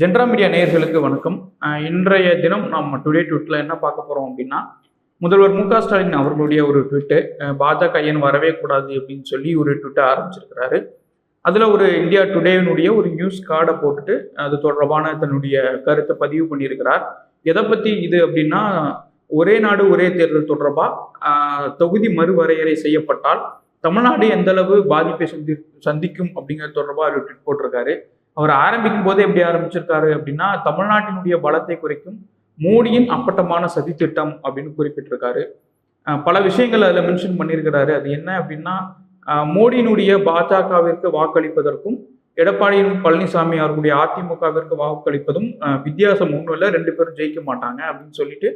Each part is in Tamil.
ஜென்ரா மீடியா நேயர்களுக்கு வணக்கம். இன்றைய தினம் நம்ம டுடே ட்விட்டில் என்ன பார்க்க போகிறோம் அப்படின்னா முதல்வர் மு க ஸ்டாலின் அவர்களுடைய ஒரு ட்விட்டு பாஜக ஏன் வரவே கூடாது அப்படின்னு சொல்லி ஒரு ட்விட்டை ஆரம்பிச்சிருக்கிறாரு. அதில் ஒரு இந்தியா டுடேனுடைய ஒரு நியூஸ் கார்டை போட்டுட்டு அது தொடர்பான தன்னுடைய கருத்தை பதிவு பண்ணியிருக்கிறார். எதை பற்றி இது அப்படின்னா ஒரே நாடு ஒரே தேர்தல் தொடர்பாக தொகுதி மறுவரையறை செய்யப்பட்டால் தமிழ்நாடு எந்த அளவு பாதிப்பை சந்தி சந்திக்கும் அப்படிங்கிறது தொடர்பாக ஒரு ட்விட் போட்டிருக்காரு. அவர் ஆரம்பிக்கும் போது எப்படி ஆரம்பிச்சிருக்காரு அப்படின்னா தமிழ்நாட்டினுடைய பலத்தை குறைக்கும் மோடியின் அப்பட்டமான சதி திட்டம் அப்படின்னு குறிப்பிட்டிருக்காரு. பல விஷயங்கள் அதில் மென்ஷன் பண்ணியிருக்கிறாரு. அது என்ன அப்படின்னா மோடியினுடைய பாஜகவிற்கு வாக்களிப்பதற்கும் எடப்பாடி பழனிசாமி அவர்களுடைய அதிமுகவிற்கு வாக்களிப்பதும் வித்தியாசம் ஒன்றும் இல்லை ரெண்டு பேரும் ஜெயிக்க மாட்டாங்க அப்படின்னு சொல்லிட்டு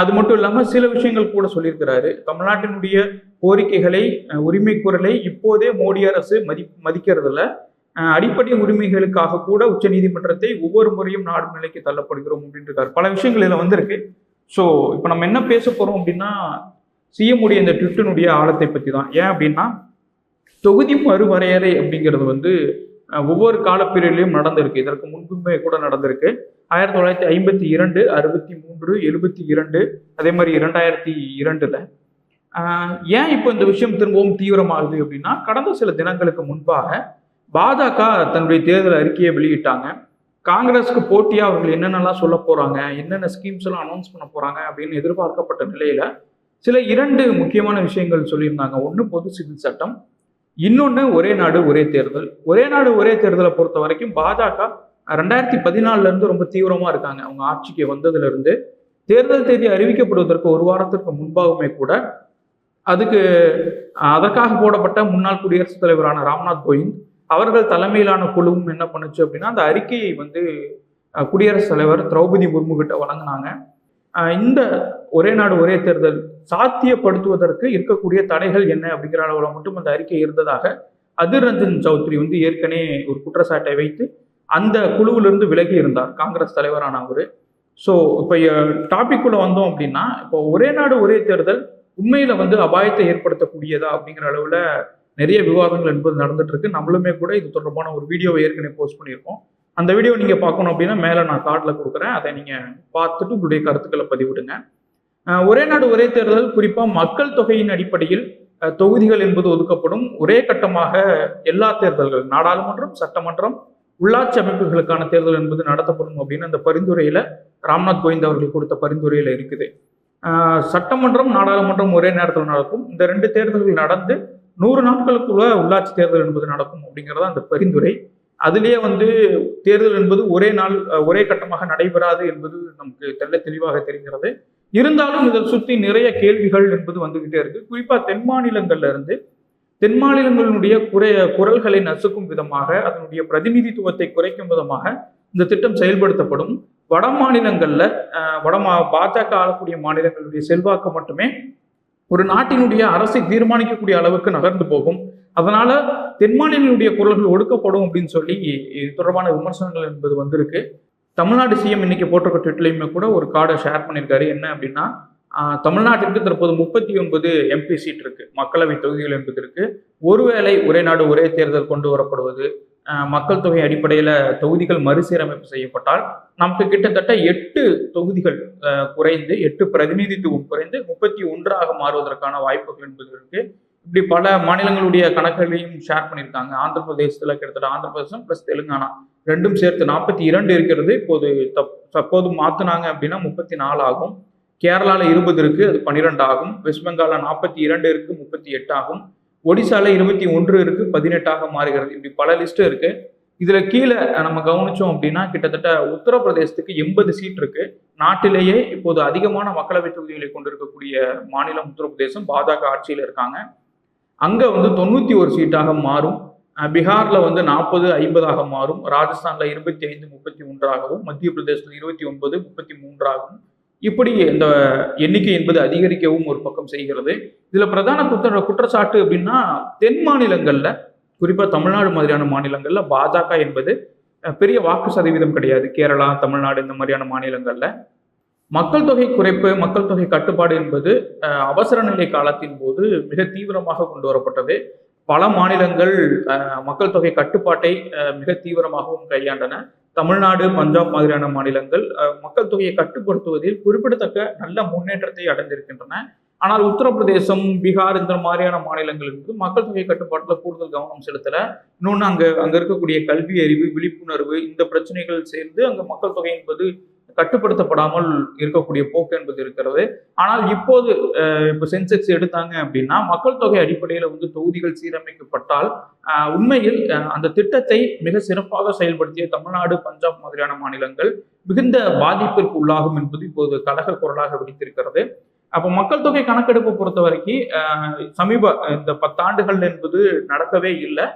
அது மட்டும் இல்லாமல் சில விஷயங்கள் கூட சொல்லியிருக்கிறாரு. தமிழ்நாட்டினுடைய கோரிக்கைகளை உரிமை குரலை இப்போதே மோடி அரசு மதி மதிக்கிறதில்ல. அடிப்படை உரிமைகளுக்காக கூட உச்சநீதிமன்றத்தை ஒவ்வொரு முறையும் நாடு நிலைக்கு தள்ளப்படுகிறோம் அப்படின்னு இருக்காரு. பல விஷயங்கள் இதில் வந்திருக்கு. ஸோ இப்போ நம்ம என்ன பேச போகிறோம் அப்படின்னா சிஎம் இந்த ட்விட்டனுடைய ஆழத்தை பற்றி தான் ஏன் அப்படின்னா தொகுதி மறுவரையறை அப்படிங்கிறது வந்து ஒவ்வொரு காலப்பிரிவிலையும் நடந்திருக்கு. இதற்கு முன்புமே கூட நடந்திருக்கு. ஆயிரத்தி தொள்ளாயிரத்தி ஐம்பத்தி இரண்டு அறுபத்தி மூன்று எழுபத்தி இரண்டு அதே மாதிரி இரண்டாயிரத்தி இரண்டில். ஏன் இப்போ இந்த விஷயம் திரும்பவும் தீவிரமாகுது அப்படின்னா கடந்த சில தினங்களுக்கு முன்பாக பாஜக தன்னுடைய தேர்தல் அறிக்கையை வெளியிட்டாங்க. காங்கிரஸுக்கு போட்டியாக அவர்கள் என்னென்னலாம் சொல்ல போகிறாங்க என்னென்ன ஸ்கீம்ஸ் எல்லாம் அனௌன்ஸ் பண்ண போகிறாங்க அப்படின்னு எதிர்பார்க்கப்பட்ட நிலையில் சில இரண்டு முக்கியமான விஷயங்கள் சொல்லியிருந்தாங்க. ஒன்று பொது சிவில் சட்டம் இன்னொன்று ஒரே நாடு ஒரே தேர்தல். ஒரே நாடு ஒரே தேர்தலை பொறுத்த வரைக்கும் பாஜக ரெண்டாயிரத்தி பதினாலுல இருந்து ரொம்ப தீவிரமாக இருக்காங்க. அவங்க ஆட்சிக்கு வந்ததுலேருந்து தேர்தல் தேதி அறிவிக்கப்படுவதற்கு ஒரு வாரத்திற்கு முன்பாகவுமே கூட அதுக்கு அதற்காக போடப்பட்ட முன்னாள் குடியரசுத் தலைவரான ராம்நாத் கோவிந்த் அவர்கள் தலைமையிலான குழுவும் என்ன பண்ணுச்சு அப்படின்னா அந்த அறிக்கையை வந்து குடியரசுத் தலைவர் திரௌபதி முர்மு கிட்ட வழங்கினாங்க. இந்த ஒரே நாடு ஒரே தேர்தல் சாத்தியப்படுத்துவதற்கு இருக்கக்கூடிய தடைகள் என்ன அப்படிங்கிற அளவில் மட்டும் அந்த அறிக்கை இருந்ததாக அதிர் ரஞ்சன் சௌத்ரி வந்து ஏற்கனவே ஒரு குற்றச்சாட்டை வைத்து அந்த குழுவிலிருந்து விலகி இருந்தார். காங்கிரஸ் தலைவரான அவர். ஸோ இப்போ டாபிக் உள்ள வந்தோம் அப்படின்னா இப்போ ஒரே நாடு ஒரே தேர்தல் உண்மையில வந்து அபாயத்தை ஏற்படுத்தக்கூடியதா அப்படிங்கிற அளவில் நிறைய விவாதங்கள் என்பது நடந்துட்டு இருக்கு நம்மளுமே கூட இது தொடர்பான ஒரு வீடியோவை ஏற்கனவே போஸ்ட் பண்ணியிருக்கோம். அந்த வீடியோ நீங்க பார்க்கணும் அப்படின்னா மேல நான் கார்டில் கொடுக்குறேன். அதை நீங்க பார்த்துட்டு உங்களுடைய கருத்துக்களை பதிவிடுங்க. ஒரே நாடு ஒரே தேர்தல் குறிப்பாக மக்கள் தொகையின் அடிப்படையில் தொகுதிகள் என்பது ஒதுக்கப்படும். ஒரே கட்டமாக எல்லா தேர்தல்கள் நாடாளுமன்றம் சட்டமன்றம் உள்ளாட்சி அமைப்புகளுக்கான தேர்தல் என்பது நடத்தப்படும் அப்படின்னு அந்த பரிந்துரையில ராம்நாத் கோவிந்த் அவர்கள் கொடுத்த பரிந்துரையில இருக்குது. சட்டமன்றம் நாடாளுமன்றம் ஒரே நேரத்தில் நடக்கும். இந்த ரெண்டு தேர்தல்கள் நடந்து நூறு நாட்களுக்குள்ள உள்ளாட்சி தேர்தல் என்பது நடக்கும் அப்படிங்கிறது அந்த பரிந்துரை. அதிலேயே வந்து தேர்தல் என்பது ஒரே நாள் ஒரே கட்டமாக நடைபெறாது என்பது நமக்கு தெல்ல தெளிவாக தெரிகிறது. இருந்தாலும் இதை சுற்றி நிறைய கேள்விகள் என்பது வந்துகிட்டே இருக்கு. குறிப்பா தென் மாநிலங்கள்ல இருந்து தென் மாநிலங்களினுடைய குறை குரல்களை நசுக்கும் விதமாக அதனுடைய பிரதிநிதித்துவத்தை குறைக்கும் விதமாக இந்த திட்டம் செயல்படுத்தப்படும். வட மாநிலங்கள்ல வட மா பாஜக ஆளக்கூடிய மாநிலங்களுடைய செல்வாக்கு மட்டுமே ஒரு நாட்டினுடைய அரசை தீர்மானிக்கக்கூடிய அளவுக்கு நகர்ந்து போகும். அதனால தென் குரல்கள் ஒடுக்கப்படும் அப்படின்னு சொல்லி இது தொடர்பான விமர்சனங்கள் என்பது வந்திருக்கு. தமிழ்நாடு சிஎம் இன்னைக்கு போட்டிருக்க ட்விட்லையுமே கூட ஒரு கார்டை ஷேர் பண்ணியிருக்காரு. என்ன அப்படின்னா தமிழ்நாட்டிற்கு தற்போது முப்பத்தி ஒன்பது எம்பி சீட் இருக்கு. மக்களவை தொகுதிகள் என்பது இருக்கு. ஒருவேளை ஒரே நாடு ஒரே தேர்தல் கொண்டு வரப்படுவது மக்கள் தொகை அடிப்படையில் தொகுதிகள் மறுசீரமைப்பு செய்யப்பட்டால் நமக்கு கிட்டத்தட்ட எட்டு தொகுதிகள் குறைந்து எட்டு பிரதிநிதித்துவம் குறைந்து முப்பத்தி ஒன்றாக மாறுவதற்கான வாய்ப்புகள் என்பது இருக்கு. இப்படி பல மாநிலங்களுடைய கணக்குகளையும் ஷேர் பண்ணியிருக்காங்க. ஆந்திர பிரதேசத்தில் கிட்டத்தட்ட ஆந்திர பிரதேசம் பிளஸ் தெலுங்கானா ரெண்டும் சேர்த்து நாற்பத்தி இரண்டு இருக்கிறது. இப்போது தப் தற்போது மாத்துனாங்க அப்படின்னா முப்பத்தி நாலு ஆகும். கேரளாவில் இருபது இருக்கு அது பன்னிரெண்டு ஆகும். வெஸ்ட் பெங்காலில் நாற்பத்தி இரண்டு இருக்கு முப்பத்தி எட்டு ஆகும். ஒடிசால இருபத்தி ஒன்று இருக்கு பதினெட்டாக மாறுகிறது. இப்படி பல லிஸ்ட் இருக்கு. இதுல கீழே நம்ம கவனிச்சோம் அப்படின்னா கிட்டத்தட்ட உத்தரப்பிரதேசத்துக்கு எண்பது சீட் இருக்கு. நாட்டிலேயே இப்போது அதிகமான மக்களவை தொகுதிகளை கொண்டிருக்கக்கூடிய மாநிலம் உத்தரப்பிரதேசம். பாஜக ஆட்சியில் இருக்காங்க. அங்க வந்து தொண்ணூத்தி ஒரு சீட்டாக மாறும். அஹ் பீகார்ல வந்து நாற்பது ஐம்பதாக மாறும். ராஜஸ்தான்ல இருபத்தி ஐந்து முப்பத்தி ஒன்றாகவும் மத்திய பிரதேசத்தில் இருபத்தி ஒன்பது முப்பத்தி மூன்றாகவும் இப்படி இந்த எண்ணிக்கை என்பது அதிகரிக்கவும் ஒரு பக்கம் செய்கிறது. இதுல பிரதான குற்ற குற்றச்சாட்டு அப்படின்னா தென் மாநிலங்கள்ல குறிப்பா தமிழ்நாடு மாதிரியான மாநிலங்கள்ல பாஜக என்பது பெரிய வாக்கு சதவீதம் கிடையாது. கேரளா தமிழ்நாடு இந்த மாதிரியான மாநிலங்கள்ல. மக்கள் தொகை குறைப்பு மக்கள் தொகை கட்டுப்பாடு என்பது அவசர நிலை காலத்தின் போது மிக தீவிரமாக கொண்டு வரப்பட்டது. பல மாநிலங்கள் மக்கள் தொகை கட்டுப்பாட்டை மிக தீவிரமாகவும் கையாண்டன. தமிழ்நாடு பஞ்சாப் மாதிரியான மாநிலங்கள் மக்கள் தொகையை கட்டுப்படுத்துவதில் குறிப்பிடத்தக்க நல்ல முன்னேற்றத்தை அடைந்திருக்கின்றன. ஆனால் உத்தரப்பிரதேசம் பீகார் இந்த மாதிரியான மாநிலங்கள் இருந்து மக்கள் தொகை கட்டுப்பாட்டில் கூடுதல் கவனம் செலுத்தல. இன்னொன்று அங்கே அங்கே இருக்கக்கூடிய கல்வி அறிவு விழிப்புணர்வு இந்த பிரச்சனைகள் சேர்ந்து அங்கே மக்கள் தொகை என்பது கட்டுப்படுத்தப்படாமல் இருக்கக்கூடிய போக்கு என்பது இருக்கிறது. ஆனால் இப்போது இப்போ சென்செக்ஸ் எடுத்தாங்க அப்படின்னா மக்கள் தொகை அடிப்படையில் வந்து தொகுதிகள் சீரமைக்கப்பட்டால் உண்மையில் அந்த திட்டத்தை மிக சிறப்பாக செயல்படுத்திய தமிழ்நாடு பஞ்சாப் மாதிரியான மாநிலங்கள் மிகுந்த பாதிப்பிற்கு உள்ளாகும் என்பது இப்போது கழக குரலாக வெடித்திருக்கிறது அப்போ மக்கள் தொகை கணக்கெடுப்பை பொறுத்த வரைக்கும் சமீப இந்த பத்தாண்டுகள் என்பது நடக்கவே இல்லை.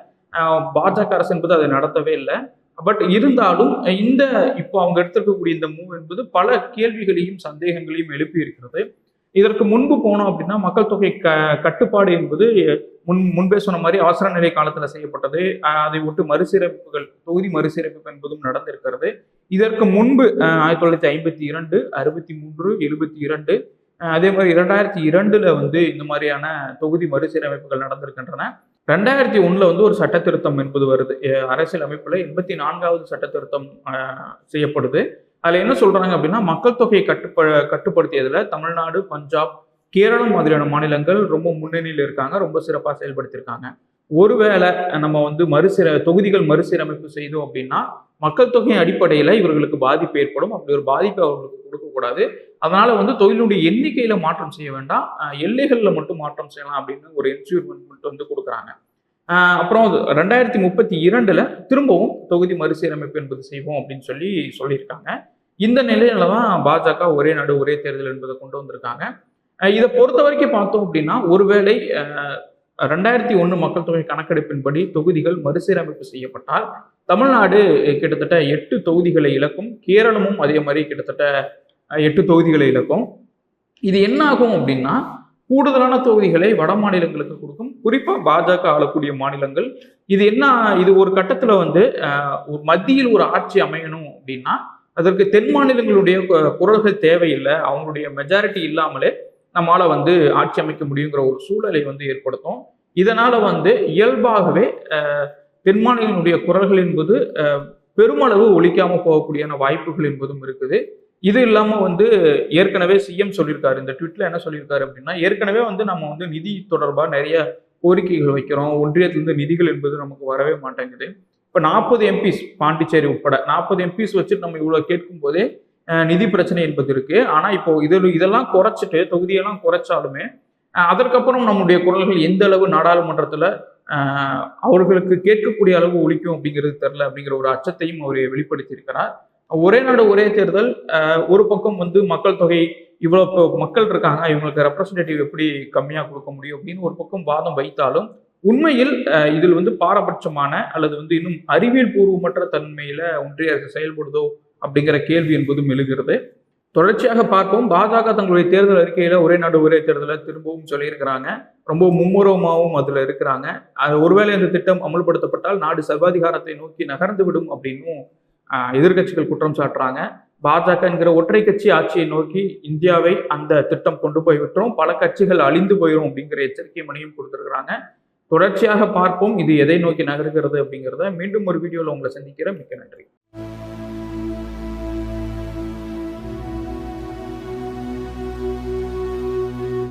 பாஜக அரசு என்பது அதை நடத்தவே இல்லை. பட் இருந்தாலும் இந்த இப்போ அவங்க எடுத்திருக்கக்கூடிய இந்த மூவ் என்பது பல கேள்விகளையும் சந்தேகங்களையும் எழுப்பி இருக்கிறது இதற்கு முன்பு போனோம் அப்படின்னா மக்கள் தொகை க கட்டுப்பாடு என்பது முன் முன்பே சொன்ன மாதிரி அவசர நிலை காலத்துல செய்யப்பட்டது. அதை ஒட்டு மறுசீரமைப்புகள் தொகுதி மறுசீரமைப்பு என்பதும் நடந்திருக்கிறது. இதற்கு முன்பு ஆயிரத்தி தொள்ளாயிரத்தி ஐம்பத்தி இரண்டு அறுபத்தி மூன்று எழுபத்தி இரண்டு அதே மாதிரி இரண்டாயிரத்தி இரண்டுல வந்து இந்த மாதிரியான தொகுதி மறுசீரமைப்புகள் நடந்திருக்கின்றன. ரெண்டாயிரத்தி ஒன்றில் வந்து ஒரு சட்ட திருத்தம் என்பது வருது. அரசியல் அமைப்பில் எண்பத்தி நான்காவது சட்ட திருத்தம் செய்யப்படுது. அதில் என்ன சொல்கிறாங்க அப்படின்னா மக்கள் தொகையை கட்டுப்ப கட்டுப்படுத்தியதில் தமிழ்நாடு பஞ்சாப் கேரளம் மாதிரியான மாநிலங்கள் ரொம்ப முன்னணியில் இருக்காங்க ரொம்ப சிறப்பாக செயல்படுத்தியிருக்காங்க. ஒருவேளை நம்ம வந்து மறுசீர தொகுதிகள் மறுசீரமைப்பு செய்தோம் அப்படின்னா மக்கள் தொகையின் அடிப்படையில் இவர்களுக்கு பாதிப்பு ஏற்படும். அப்படி ஒரு பாதிப்பை அவர்களுக்கு கொடுக்கக்கூடாது. அதனால வந்து தொழிலுடைய எண்ணிக்கையில மாற்றம் செய்ய வேண்டாம். எல்லைகளில் மட்டும் மாற்றம் செய்யலாம் அப்படின்னு ஒரு என்ஷூர்மெண்ட் வந்து கொடுக்குறாங்க. அப்புறம் ரெண்டாயிரத்தி முப்பத்தி இரண்டுல திரும்பவும் தொகுதி மறுசீரமைப்பு என்பது செய்வோம் அப்படின்னு சொல்லி சொல்லியிருக்காங்க. இந்த நிலையில தான் பாஜக ஒரே நாடு ஒரே தேர்தல் என்பதை கொண்டு வந்திருக்காங்க. இதை பொறுத்த வரைக்கும் பார்த்தோம் அப்படின்னா ஒருவேளை ரெண்டாயிரத்தி ஒன்று மக்கள் தொகை கணக்கெடுப்பின்படி தொகுதிகள் மறுசீரமைப்பு செய்யப்பட்டால் தமிழ்நாடு கிட்டத்தட்ட எட்டு தொகுதிகளை இழக்கும் கேரளமும் அதே மாதிரி கிட்டத்தட்ட எட்டு தொகுதிகளை இழக்கும். இது என்ன ஆகும் அப்படின்னா கூடுதலான தொகுதிகளை வட மாநிலங்களுக்கு கொடுக்கும். குறிப்பாக பாஜக ஆளக்கூடிய மாநிலங்கள். இது என்ன இது ஒரு கட்டத்தில் வந்து ஒரு மத்தியில் ஒரு ஆட்சி அமையணும் அப்படின்னா அதற்கு தென் மாநிலங்களுடைய குரல்கள் தேவையில்லை. அவங்களுடைய மெஜாரிட்டி இல்லாமலே நம்மளால் வந்து ஆட்சி அமைக்க முடியுங்கிற ஒரு சூழலை வந்து ஏற்படுத்தும். இதனால் வந்து இயல்பாகவே தென் மாநிலங்களுடைய குரல்கள் என்பது பெருமளவு ஒழிக்காமல் போகக்கூடியான வாய்ப்புகள் என்பதும் இருக்குது. இது இல்லாமல் வந்து ஏற்கனவே சிஎம் சொல்லியிருக்காரு. இந்த ட்விட்டில் என்ன சொல்லியிருக்காரு அப்படின்னா ஏற்கனவே வந்து நம்ம வந்து நிதி தொடர்பாக நிறைய கோரிக்கைகள் வைக்கிறோம். ஒன்றியத்திலிருந்து நிதிகள் என்பது நமக்கு வரவே மாட்டேங்குது. இப்போ நாற்பது எம்பிஸ் பாண்டிச்சேரி உட்பட நாற்பது எம்பிஸ் வச்சுட்டு நம்ம இவ்வளோ கேட்கும் போதே நிதி பிரச்சனை என்பது இருக்கு. ஆனால் இப்போ இதில் இதெல்லாம் குறைச்சிட்டு தொகுதியெல்லாம் குறைச்சாலுமே அதற்கப்புறம் நம்முடைய குரல்கள் எந்த அளவு நாடாளுமன்றத்தில் அவர்களுக்கு கேட்கக்கூடிய அளவு ஒழிக்கும் அப்படிங்கிறது தெரில அப்படிங்கிற ஒரு அச்சத்தையும் அவர் வெளிப்படுத்தியிருக்கிறார். ஒரே நாடு ஒரே தேர்தல் ஒரு பக்கம் வந்து மக்கள் தொகை இவ்வளோ இப்போ மக்கள் இருக்காங்க இவங்களுக்கு ரெப்ரசன்டேட்டிவ் எப்படி கம்மியாக கொடுக்க முடியும் அப்படின்னு ஒரு பக்கம் வாதம் வைத்தாலும் உண்மையில் இதில் வந்து பாரபட்சமான அல்லது வந்து இன்னும் அறிவியல் பூர்வமற்ற தன்மையில ஒன்றிய அரசு செயல்படுதோ அப்படிங்கிற கேள்வி என்பதும் எழுகிறது. தொடர்ச்சியாக பார்ப்போம். பாஜக தங்களுடைய தேர்தல் அறிக்கையில ஒரே நாடு ஒரே தேர்தலை திரும்பவும் சொல்லியிருக்கிறாங்க. ரொம்ப மும்முரமாகவும் அதுல இருக்கிறாங்க. அது ஒருவேளை இந்த திட்டம் அமல்படுத்தப்பட்டால் நாடு சர்வாதிகாரத்தை நோக்கி நகர்ந்து விடும் அப்படின்னும் எதிர்கட்சிகள் எதிர்க்கட்சிகள் குற்றம் சாட்டுறாங்க. பாஜக என்கிற ஒற்றை கட்சி ஆட்சியை நோக்கி இந்தியாவை அந்த திட்டம் கொண்டு போய் விட்டுரும். பல கட்சிகள் அழிந்து போயிடும் அப்படிங்கிற எச்சரிக்கை மணியும் கொடுத்துருக்குறாங்க. தொடர்ச்சியாக பார்ப்போம் இது எதை நோக்கி நகர்கிறது அப்படிங்கிறத மீண்டும் ஒரு வீடியோவில் உங்களை சந்திக்கிறேன். மிக்க நன்றி.